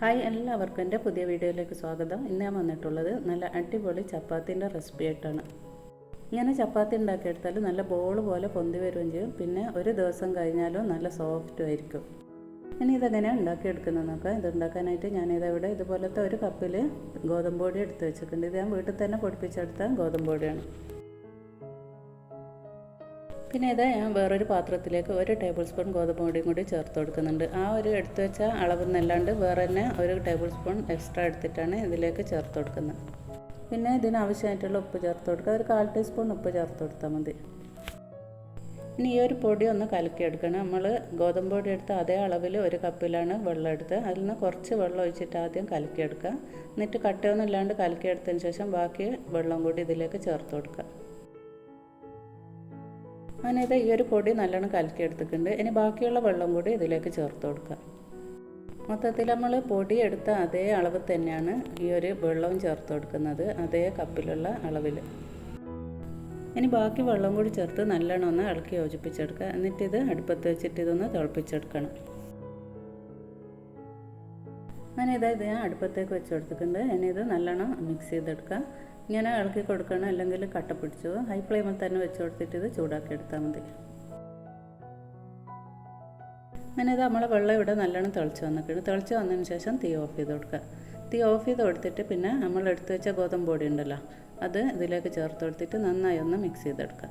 Hi എല്ലാവർക്കും എന്റെ പുതിയ വീഡിയോയിലേക്ക് സ്വാഗതം. ഇന്ന് ഞാൻ വന്നിട്ടുള്ളത് നല്ല അടിപൊളി ചപ്പാത്തിന്റെ റെസിപ്പി ആയിട്ടാണ്. ഇങ്ങനെ ചപ്പാത്തി ഉണ്ടാക്കിയെടുത്താൽ നല്ല ബോൾ പോലെ പൊന്തി വരികയും ചെയ്യും. പിന്നെ ഒരു ദിവസം കഴിഞ്ഞാലും നല്ല സോഫ്റ്റും ആയിരിക്കും. ഇനി ഇതെങ്ങനെയാണ് ഉണ്ടാക്കിയെടുക്കുന്നത് നോക്കാം ഇത് ഉണ്ടാക്കാനായിട്ട് ഞാനിതവിടെ ഇതുപോലത്തെ ഒരു കപ്പിൽ ഗോതമ്പ് പൊടി എടുത്ത് വെച്ചിട്ടുണ്ട്. ഇത് ഞാൻ വീട്ടിൽ തന്നെ പൊടിപ്പിച്ചെടുത്ത ഗോതമ്പ് പൊടിയാണ്. പിന്നെ ഇത് ഞാൻ വേറൊരു പാത്രത്തിലേക്ക് ഒരു ടേബിൾ സ്പൂൺ ഗോതമ്പ് പൊടിയും കൂടി ചേർത്ത് കൊടുക്കുന്നുണ്ട്. ആ ഒരു എടുത്തു വെച്ച അളവ് എന്നല്ലാണ്ട് വേറെ തന്നെ ഒരു ടേബിൾ സ്പൂൺ എക്സ്ട്രാ എടുത്തിട്ടാണ് ഇതിലേക്ക് ചേർത്ത് കൊടുക്കുന്നത്. പിന്നെ ഇതിനാവശ്യമായിട്ടുള്ള ഉപ്പ് ചേർത്ത് കൊടുക്കുക. ഒരു കാൽ ടീസ്പൂൺ ഉപ്പ് ചേർത്ത് കൊടുത്താൽ മതി. ഇനി ഈ ഒരു പൊടി ഒന്ന് കലക്കിയെടുക്കണം. നമ്മൾ ഗോതമ്പ് പൊടി എടുത്ത് അതേ അളവിൽ ഒരു കപ്പിലാണ് വെള്ളം എടുത്ത് അതിൽ നിന്ന് കുറച്ച് വെള്ളം ഒഴിച്ചിട്ട് ആദ്യം കലക്കിയെടുക്കുക. എന്നിട്ട് കട്ടയൊന്നും ഇല്ലാണ്ട് കലക്കിയെടുത്തതിന് ശേഷം ബാക്കി വെള്ളം കൂടി ഇതിലേക്ക് ചേർത്ത് കൊടുക്കുക. ഇത് ഈ ഒരു പൊടി നല്ലോണം കലക്കി എടുത്തിട്ടുണ്ട്. ഇനി ബാക്കിയുള്ള വെള്ളം കൂടി ഇതിലേക്ക് ചേർത്ത് കൊടുക്കുക. മൊത്തത്തിൽ നമ്മൾ പൊടി എടുത്ത അതേ അളവ് തന്നെയാണ് ഈ ഒരു വെള്ളവും ചേർത്ത് കൊടുക്കുന്നത്. അതേ കപ്പിലുള്ള അളവിൽ. ഇനി ബാക്കി വെള്ളം കൂടി ചേർത്ത് നല്ലോണം ഒന്ന് ഇളക്കി യോജിപ്പിച്ചെടുക്കുക. എന്നിട്ട് ഇത് അടുപ്പത്ത് വെച്ചിട്ട് ഇതൊന്ന് തിളപ്പിച്ചെടുക്കണം. അങ്ങനെ ഇതാ ഇത് ഞാൻ അടുപ്പത്തേക്ക് വെച്ചെടുത്തിട്ടുണ്ട് ഇനി ഇത് നല്ലോണം മിക്സ് ചെയ്തെടുക്കുക. ഇങ്ങനെ ഇളക്കി കൊടുക്കണം അല്ലെങ്കിൽ കട്ട പിടിച്ചു ഹൈ ഫ്ലെയിമിൽ തന്നെ വെച്ച് കൊടുത്തിട്ട് ഇത് ചൂടാക്കി എടുത്താൽ മതി. അങ്ങനെ ഇത് നമ്മളെ വെള്ളം ഇവിടെ നല്ലോണം തിളച്ച് വന്നിട്ടുണ്ട്. തിളച്ച് വന്നതിന് ശേഷം തീ ഓഫ് ചെയ്ത് കൊടുക്കുക. തീ ഓഫ് ചെയ്ത് കൊടുത്തിട്ട് പിന്നെ നമ്മൾ എടുത്തു വെച്ച ഗോതമ്പ് പൊടി ഉണ്ടല്ലോ അത് ഇതിലേക്ക് ചേർത്ത് കൊടുത്തിട്ട് നന്നായി ഒന്ന് മിക്സ് ചെയ്തെടുക്കുക.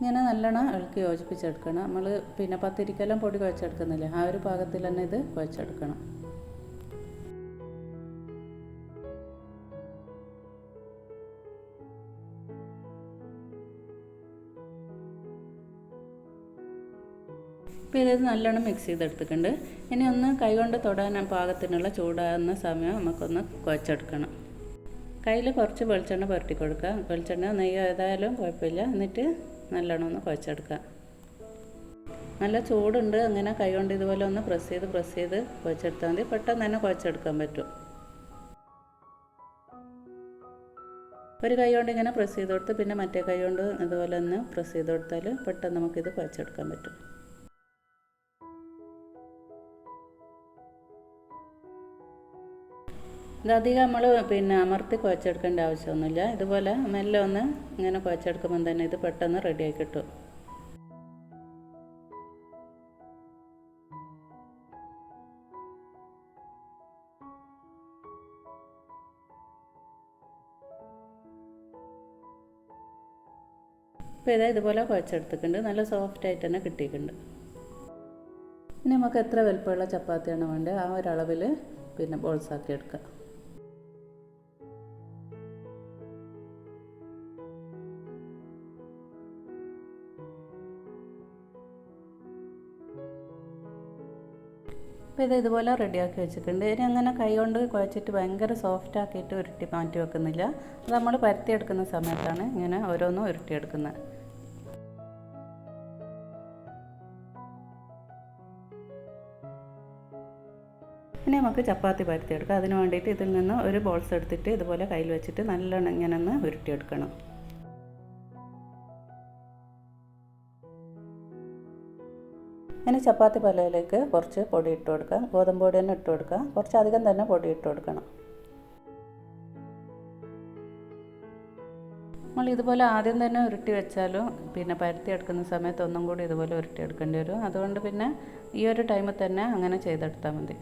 ഇങ്ങനെ നല്ലോണം ഇളക്കി യോജിപ്പിച്ചെടുക്കണം. നമ്മൾ പിന്നെ പത്തിരിക്കെല്ലാം പൊടി കുഴച്ചെടുക്കുന്നില്ലേ? ആ ഒരു പാകത്തിൽ തന്നെ ഇത് കുഴച്ചെടുക്കണം. ഇപ്പോൾ ഇത് നല്ലോണം മിക്സ് ചെയ്തെടുത്തിട്ടുണ്ട്. ഇനി ഒന്ന് കൈകൊണ്ട് തൊടാൻ പാകത്തിനുള്ള ചൂടാകുന്ന സമയം നമുക്കൊന്ന് കുഴച്ചെടുക്കണം. കയ്യിൽ കുറച്ച് വെളിച്ചെണ്ണ പുരട്ടി കൊടുക്കുക. വെളിച്ചെണ്ണ നെയ്യ് ഏതായാലും കുഴപ്പമില്ല. എന്നിട്ട് നല്ലോണം ഒന്ന് കുഴച്ചെടുക്കുക. നല്ല ചൂടുണ്ട് അങ്ങനെ കൈകൊണ്ട് ഇതുപോലെ ഒന്ന് പ്രസ് ചെയ്ത് പ്രസ് ചെയ്ത് കുഴച്ചെടുത്താൽ മതി. പെട്ടെന്ന് തന്നെ കുഴച്ചെടുക്കാൻ പറ്റും. ഒരു കൈ കൊണ്ട് ഇങ്ങനെ പ്രസ് ചെയ്ത് കൊടുത്ത് പിന്നെ മറ്റേ കൈ കൊണ്ട് ഇതുപോലെ ഒന്ന് പ്രസ് ചെയ്ത് കൊടുത്താൽ പെട്ടെന്ന് നമുക്കിത് കുഴച്ചെടുക്കാൻ പറ്റും. ഇതധികം നമ്മൾ പിന്നെ അമർത്തി കുഴച്ചെടുക്കേണ്ട ആവശ്യമൊന്നുമില്ല. ഇതുപോലെ മെല്ലെ ഒന്ന് ഇങ്ങനെ കുഴച്ചെടുക്കുമ്പം തന്നെ ഇത് പെട്ടെന്ന് റെഡിയായി കിട്ടും. ഇപ്പോൾ ഇതാ ഇതുപോലെ കുഴച്ചെടുത്തിട്ടുണ്ട്. നല്ല സോഫ്റ്റ് ആയിട്ട് തന്നെ കിട്ടിയിട്ടുണ്ട്. ഇനി നമുക്ക് എത്ര വലുപ്പമുള്ള ചപ്പാത്തിയാണ് വേണ്ടത്? ആ ഒരളവിൽ പിന്നെ ബോൾസാക്കി എടുക്കുക അപ്പോൾ ഇത് ഇതുപോലെ റെഡിയാക്കി വെച്ചിട്ടുണ്ട്. ഇനി അങ്ങനെ കൈ കൊണ്ട് കുഴച്ചിട്ട് ഭയങ്കര സോഫ്റ്റ് ആക്കിയിട്ട് ഉരുട്ടി മാറ്റി വെക്കുന്നില്ല. അത് നമ്മൾ പരത്തിയെടുക്കുന്ന സമയത്താണ് ഇങ്ങനെ ഓരോന്നും ഉരുട്ടിയെടുക്കുന്നത്. ഇനി നമുക്ക് ചപ്പാത്തി പരത്തിയെടുക്കാം. അതിന് വേണ്ടിയിട്ട് ഇതിൽ നിന്ന് ഒരു ബോൾസ് എടുത്തിട്ട് ഇതുപോലെ കയ്യിൽ വെച്ചിട്ട് നല്ലോണം ഇങ്ങനെ ഒന്ന് ഉരുട്ടിയെടുക്കണം. ഇനി ചപ്പാത്തി പലയിലേക്ക് കുറച്ച് പൊടി ഇട്ട് കൊടുക്കാം. ഗോതമ്പ് പൊടി തന്നെ ഇട്ട് കൊടുക്കാം. കുറച്ച് അധികം തന്നെ പൊടി ഇട്ട് കൊടുക്കണം. നമ്മൾ ഇതുപോലെ ആദ്യം തന്നെ ഉരുട്ടി വെച്ചാലും പിന്നെ പരത്തി എടുക്കുന്ന സമയത്ത് ഒന്നും കൂടി ഇതുപോലെ ഉരുട്ടി എടുക്കേണ്ടി വരും. അതുകൊണ്ട് പിന്നെ ഈ ഒരു ടൈമിൽ തന്നെ അങ്ങനെ ചെയ്തെടുത്താൽ മതി.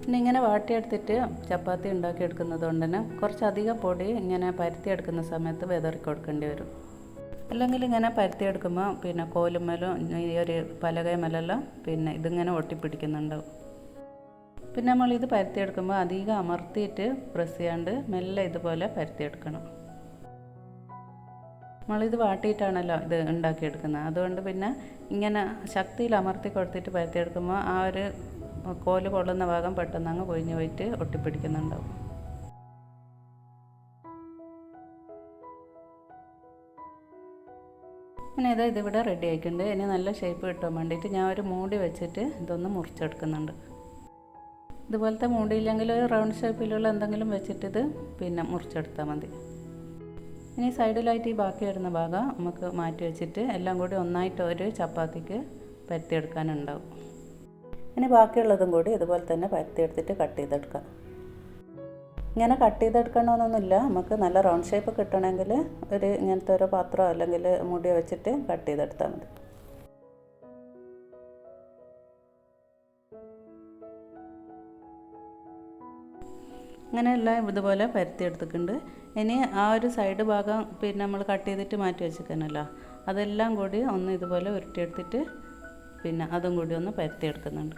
പിന്നെ ഇങ്ങനെ വാട്ടിയെടുത്തിട്ട് ചപ്പാത്തി ഉണ്ടാക്കിയെടുക്കുന്നത് കൊണ്ട് തന്നെ കുറച്ചധികം പൊടി ഇങ്ങനെ പരത്തി എടുക്കുന്ന സമയത്ത് വെതറി കൊടുക്കേണ്ടി വരും. അല്ലെങ്കിൽ ഇങ്ങനെ പരത്തിയെടുക്കുമ്പോൾ പിന്നെ കോലുമലും ഈ ഒരു പലകയുമലെല്ലാം പിന്നെ ഇതിങ്ങനെ ഒട്ടിപ്പിടിക്കുന്നുണ്ടാവും പിന്നെ നമ്മൾ ഇത് പരത്തിയെടുക്കുമ്പോൾ അധികം അമർത്തിയിട്ട് പ്രസ് ചെയ്യാണ്ട് മെല്ലെ ഇതുപോലെ പരത്തിയെടുക്കണം നമ്മളിത് വാട്ടിയിട്ടാണല്ലോ ഇത് ഉണ്ടാക്കിയെടുക്കുന്നത് അതുകൊണ്ട് പിന്നെ ഇങ്ങനെ ശക്തിയിൽ അമർത്തി കൊടുത്തിട്ട് പരത്തിയെടുക്കുമ്പോൾ ആ ഒരു കോൽ കൊള്ളുന്ന ഭാഗം പെട്ടെന്ന് അങ്ങ് പൊഴിഞ്ഞു പോയിട്ട് ഒട്ടിപ്പിടിക്കുന്നുണ്ടാവും അങ്ങനെ ഇതാ ഇതിവിടെ റെഡി ആയിട്ടുണ്ട്. ഇനി നല്ല ഷേപ്പ് കിട്ടാൻ വേണ്ടിയിട്ട് ഞാൻ ഒരു മൂടി വെച്ചിട്ട് ഇതൊന്ന് മുറിച്ചെടുക്കുന്നുണ്ട്. ഇതുപോലത്തെ മൂടിയില്ലെങ്കിൽ ഒരു റൗണ്ട് ഷേപ്പിലുള്ള എന്തെങ്കിലും വെച്ചിട്ട് ഇത് പിന്നെ മുറിച്ചെടുത്താൽ മതി. ഇനി സൈഡിലായിട്ട് ഈ ബാക്കി വരുന്ന ഭാഗം നമുക്ക് മാറ്റി വെച്ചിട്ട് എല്ലാം കൂടി ഒന്നായിട്ട് ഒരു ചപ്പാത്തിക്ക് പരത്തിയെടുക്കാനുണ്ടാവും. ഇനി ബാക്കിയുള്ളതും കൂടി ഇതുപോലെ തന്നെ പരത്തിയെടുത്തിട്ട് കട്ട് ചെയ്തെടുക്കാം. ഇങ്ങനെ കട്ട് ചെയ്തെടുക്കണമെന്നൊന്നുമില്ല നമുക്ക് നല്ല റൗണ്ട് ഷേപ്പ് കിട്ടണമെങ്കിൽ ഒരു ഇങ്ങനത്തെ ഒരു പാത്രമോ അല്ലെങ്കിൽ മുടി വെച്ചിട്ട് കട്ട് ചെയ്തെടുത്താൽ മതി. അങ്ങനെയെല്ലാം ഇതുപോലെ പരത്തിയെടുത്തിട്ടുണ്ട് ഇനി ആ ഒരു സൈഡ് ഭാഗം പിന്നെ നമ്മൾ കട്ട് ചെയ്തിട്ട് മാറ്റി വെച്ചിരിക്കാനല്ലോ അതെല്ലാം കൂടി ഒന്ന് ഇതുപോലെ ഉരുട്ടിയെടുത്തിട്ട് പിന്നെ അതും കൂടി ഒന്ന് പരത്തിയെടുക്കുന്നുണ്ട്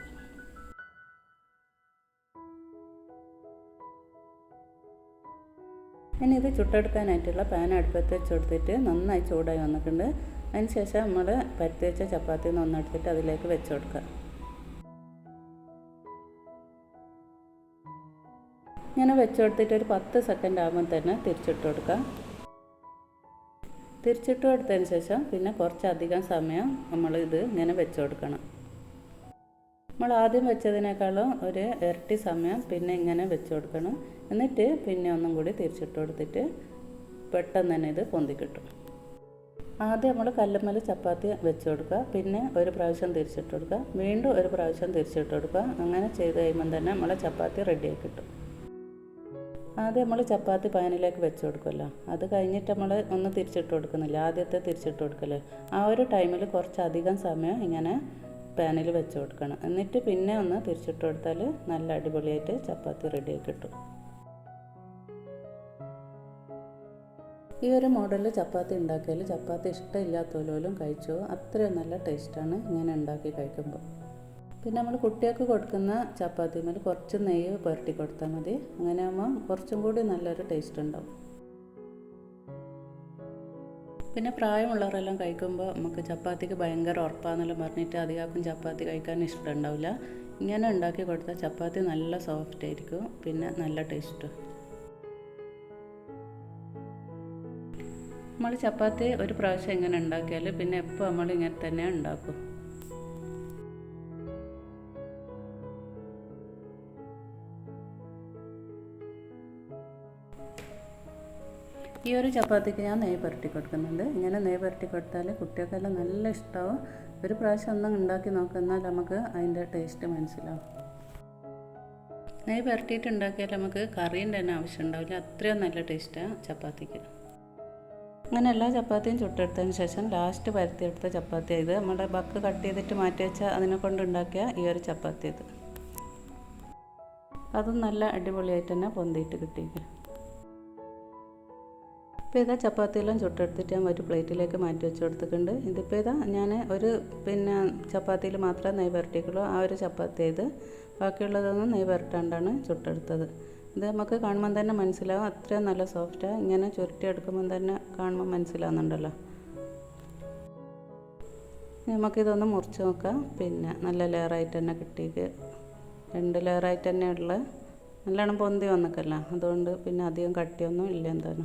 ഇനി ഇത് ചുട്ടെടുക്കാനായിട്ടുള്ള പാൻ അടുപ്പത്ത് വെച്ച് കൊടുത്തിട്ട് നന്നായി ചൂടായി വന്നിട്ടുണ്ട്. അതിന് ശേഷം നമ്മൾ പരത്തി വെച്ച ചപ്പാത്തി നന്നെടുത്തിട്ട് അതിലേക്ക് വെച്ച് കൊടുക്കുക ഇങ്ങനെ വെച്ച് ഒരു പത്ത് സെക്കൻഡ് ആകുമ്പോൾ തന്നെ തിരിച്ചിട്ട് കൊടുക്കുക. തിരിച്ചിട്ട് കൊടുത്തതിന് ശേഷം പിന്നെ കുറച്ചധികം സമയം നമ്മൾ ഇത് ഇങ്ങനെ വെച്ച് കൊടുക്കണം നമ്മൾ ആദ്യം വെച്ചതിനേക്കാളും ഒരു ഇരട്ടി സമയം പിന്നെ ഇങ്ങനെ വെച്ച് കൊടുക്കണം. എന്നിട്ട് പിന്നെ ഒന്നും കൂടി തിരിച്ചിട്ട് കൊടുത്തിട്ട് പെട്ടെന്ന് തന്നെ ഇത് പൊന്തി കിട്ടും. ആദ്യം നമ്മൾ കല്ലുമ്മൽ ചപ്പാത്തി വെച്ച് കൊടുക്കുക. പിന്നെ ഒരു പ്രാവശ്യം തിരിച്ചിട്ട് കൊടുക്കുക. വീണ്ടും ഒരു പ്രാവശ്യം തിരിച്ചിട്ട് കൊടുക്കുക. അങ്ങനെ ചെയ്ത് കഴിയുമ്പം തന്നെ നമ്മളെ ചപ്പാത്തി റെഡിയായി കിട്ടും. ആദ്യം നമ്മൾ ചപ്പാത്തി പാനിലേക്ക് വെച്ച് കൊടുക്കുമല്ലോ. അത് കഴിഞ്ഞിട്ട് നമ്മൾ ഒന്ന് തിരിച്ചിട്ട് കൊടുക്കുന്നില്ല. ആദ്യത്തെ തിരിച്ചിട്ട് കൊടുക്കൽ. ആ ഒരു ടൈമിൽ കുറച്ചധികം സമയം ഇങ്ങനെ പാനിൽ വെച്ച് കൊടുക്കണം. എന്നിട്ട് പിന്നെ ഒന്ന് തിരിച്ചിട്ട് കൊടുത്താൽ നല്ല അടിപൊളിയായിട്ട് ചപ്പാത്തി റെഡിയായി കിട്ടും. ഈ ഒരു മോഡലിൽ ചപ്പാത്തി ഉണ്ടാക്കിയാൽ ചപ്പാത്തി ഇഷ്ടമില്ലാത്തവരും കഴിച്ചോ. അത്രയും നല്ല ടേസ്റ്റാണ് ഇങ്ങനെ ഉണ്ടാക്കി കഴിക്കുമ്പോൾ പിന്നെ നമ്മൾ കുട്ടികൾക്ക് കൊടുക്കുന്ന ചപ്പാത്തിമേൽ കുറച്ച് നെയ്യ് പുരട്ടി കൊടുത്താൽ മതി. അങ്ങനെ ആകുമ്പോൾ കുറച്ചും കൂടി നല്ലൊരു ടേസ്റ്റ് ഉണ്ടാവും. പിന്നെ പ്രായമുള്ളവരെല്ലാം കഴിക്കുമ്പോൾ നമുക്ക് ചപ്പാത്തിക്ക് ഭയങ്കര ഉറപ്പാന്നെല്ലാം പറഞ്ഞിട്ട് അധികം ചപ്പാത്തി കഴിക്കാൻ ഇഷ്ടമുണ്ടാവില്ല. ഇങ്ങനെ ഉണ്ടാക്കി കൊടുത്താൽ ചപ്പാത്തി നല്ല സോഫ്റ്റ് ആയിരിക്കും പിന്നെ നല്ല ടേസ്റ്റ് നമ്മൾ ചപ്പാത്തി ഒരു പ്രാവശ്യം ഇങ്ങനെ ഉണ്ടാക്കിയാൽ പിന്നെ എപ്പോൾ നമ്മൾ ഇങ്ങനെ തന്നെ ഉണ്ടാക്കും. ഈ ഒരു ചപ്പാത്തിക്ക് ഞാൻ നെയ്യ് പുരട്ടി കൊടുക്കുന്നുണ്ട്. ഇങ്ങനെ നെയ്യ് പുരട്ടി കൊടുത്താൽ കുട്ടികൾക്കെല്ലാം നല്ല ഇഷ്ടമാവും ഒരു പ്രാവശ്യം ഒന്നും ഉണ്ടാക്കി നോക്കുന്നാൽ നമുക്ക് അതിന്റെ ടേസ്റ്റ് മനസ്സിലാവും. നെയ്യ് പുരട്ടിയിട്ട് ഉണ്ടാക്കിയാൽ നമുക്ക് കറീന്റെ തന്നെ ആവശ്യം ഉണ്ടാവില്ല. അത്രയും നല്ല ടേസ്റ്റാണ് ചപ്പാത്തിക്ക്. അങ്ങനെ എല്ലാ ചപ്പാത്തിയും ചുട്ടെടുത്തതിന് ശേഷം ലാസ്റ്റ് പരത്തിയെടുത്ത ചപ്പാത്തി ഇത്. നമ്മുടെ ബക്ക് കട്ട് ചെയ്തിട്ട് മാറ്റി വെച്ച അതിനെ കൊണ്ട് ഉണ്ടാക്കിയ ഈ ഒരു ചപ്പാത്തി ഇത്. അതും നല്ല അടിപൊളിയായിട്ട് തന്നെ പൊന്തിയിട്ട് കിട്ടിയിരിക്കും ഇപ്പോൾ ഇതാ ചപ്പാത്തിയെല്ലാം ചുട്ടെടുത്തിട്ട് ഞാൻ ഒരു പ്ലേറ്റിലേക്ക് മാറ്റി വെച്ച് കൊടുത്തിട്ടുണ്ട് ഇതിപ്പോൾ ഇതാ ഞാൻ ഒരു പിന്നെ ചപ്പാത്തിയിൽ മാത്രമേ നെയ് പുരട്ടിക്കുള്ളൂ ആ ഒരു ചപ്പാത്തി ഇത് ബാക്കിയുള്ളതൊന്നും നെയ് പുരട്ടാണ്ടാണ് ചുട്ടെടുത്തത്. ഇത് നമുക്ക് കാണുമ്പം തന്നെ മനസ്സിലാവും അത്രയും നല്ല സോഫ്റ്റാണ് ഇങ്ങനെ ചുരുട്ടിയെടുക്കുമ്പം തന്നെ കാണുമ്പോൾ മനസ്സിലാവുന്നുണ്ടല്ലോ. നമുക്കിതൊന്ന് മുറിച്ച് നോക്കാം. പിന്നെ നല്ല ലെയറായിട്ട് തന്നെ കിട്ടിയിട്ട്. രണ്ട് ലെയറായിട്ട് തന്നെ ഉള്ള നല്ലോണം പൊന്തി വന്നിക്കല്ല അതുകൊണ്ട് പിന്നെ അധികം കട്ടിയൊന്നും ഇല്ല എന്താണ്